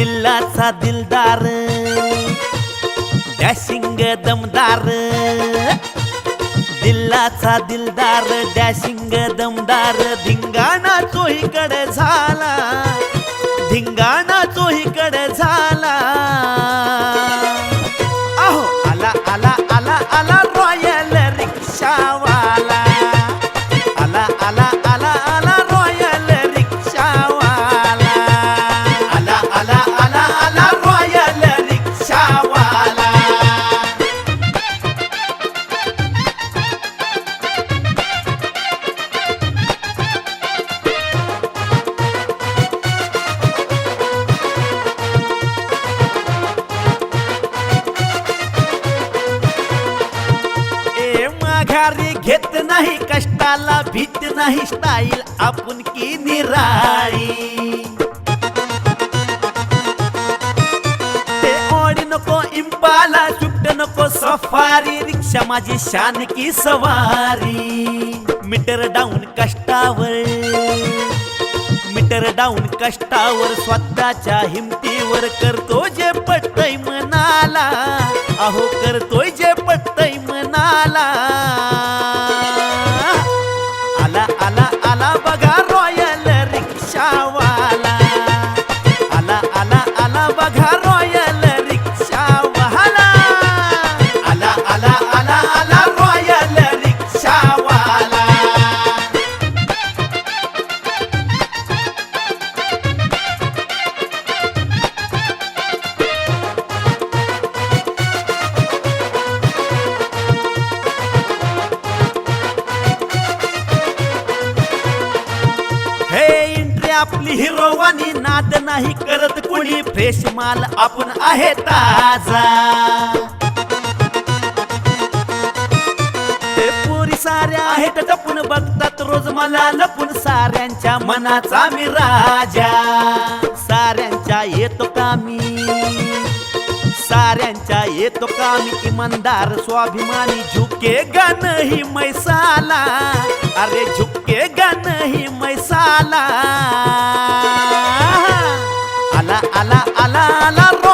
दिल्लाचा दिलदार डॅशिंग दमदार. दिल्लाचा दिलदार डॅशिंग दमदार. धिंगाणा चोहीकडे झाला धिंगाणा चोहीकडे झाला. माघारी घेत नाही कष्टाला भीत नाही स्टाईल आपण की निराळी. ते ओढी नको इम्पाला सुट्ट नको सफारी रिक्षा माझी शान की सवारी. मीटर डाऊन कष्टावर मीटर डाऊन कष्टावर स्वतःच्या हिमतीवर करतो जे पटतय मनाला. अहो करतोय जे पटतय मनाला. आला बघा आपली हिरोवानी नाद नाही करत कुणी. फ्रेश माल आपण आहे ताजा. ते पोरी साऱ्या आहेत टपून बघतात रोज मला. लपून साऱ्यांच्या मनाचा मी राजा. साऱ्यांच्या येतो कामी साऱ्यांच्या येतो कामी इमानदार स्वाभिमानी झुकेगा ही मैसाला अरे झुकेगा ही मैसाला la ropa.